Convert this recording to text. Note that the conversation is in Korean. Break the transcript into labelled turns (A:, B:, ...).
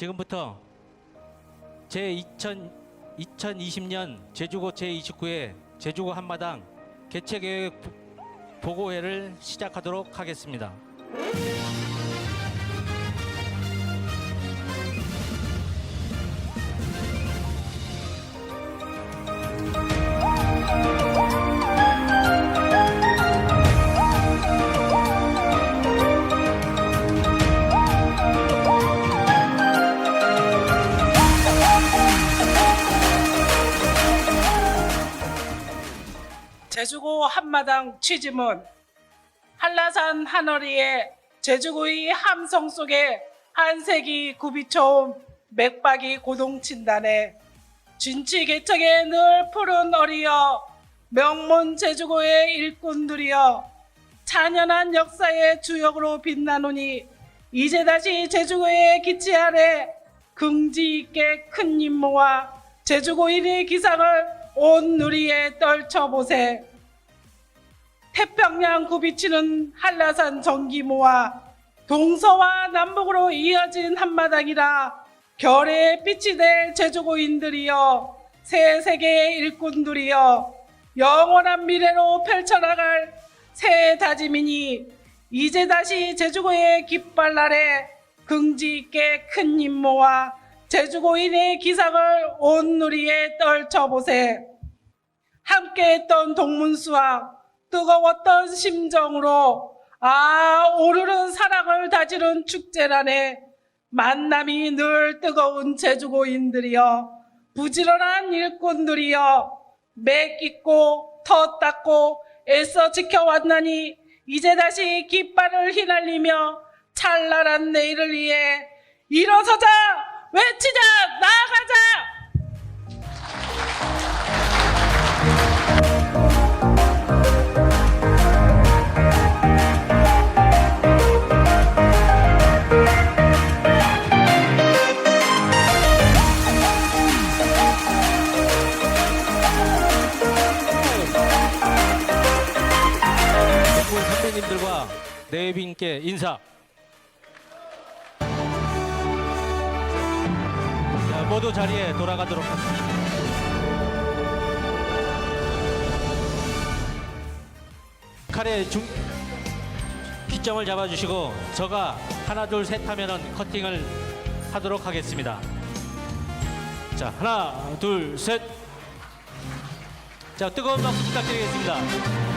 A: 지금부터 제 2000, 2020년 제주고 제29회 제주고 한마당 개최 계획 보- 보고회를 시작하도록 하겠습니다.
B: 제주고 한마당 취지문 한라산 하너리의 제주구의 함성 속에 한색이 굽이쳐온 맥박이 고동친단에 진치 개척에 늘 푸른 어리여 명문 제주고의 일꾼들이여 찬연한 역사의 주역으로 빛나노니 이제 다시 제주고의 기치 아래 긍지 있게 큰 임무와 제주고인의 기상을 온 누리에 떨쳐보세 태평양 굽이치는 한라산 전기모와 동서와 남북으로 이어진 한마당이라 결의 빛이 될 제주고인들이여 새 세계의 일꾼들이여 영원한 미래로 펼쳐나갈 새 다짐이니 이제 다시 제주고의 깃발 아래 긍지 있게 큰 임무와 제주고인의 기상을 온 누리에 떨쳐보세. 함께했던 동문수와 뜨거웠던 심정으로 아 오르는 사랑을 다지는 축제란에 만남이 늘 뜨거운 제주고인들이여 부지런한 일꾼들이여 맥 있고 터 닦고 애써 지켜왔나니 이제 다시 깃발을 휘날리며 찬란한 내일을 위해 일어서자 외치자
A: 선배님들과 내빈께 인사. 자, 모두 자리에 돌아가도록 하겠습니다. 칼의 중 기점을 잡아주시고 저가 하나 둘 셋 하면은 커팅을 하도록 하겠습니다. 자 하나 둘 셋. 자 뜨거운 박수 부탁드리겠습니다.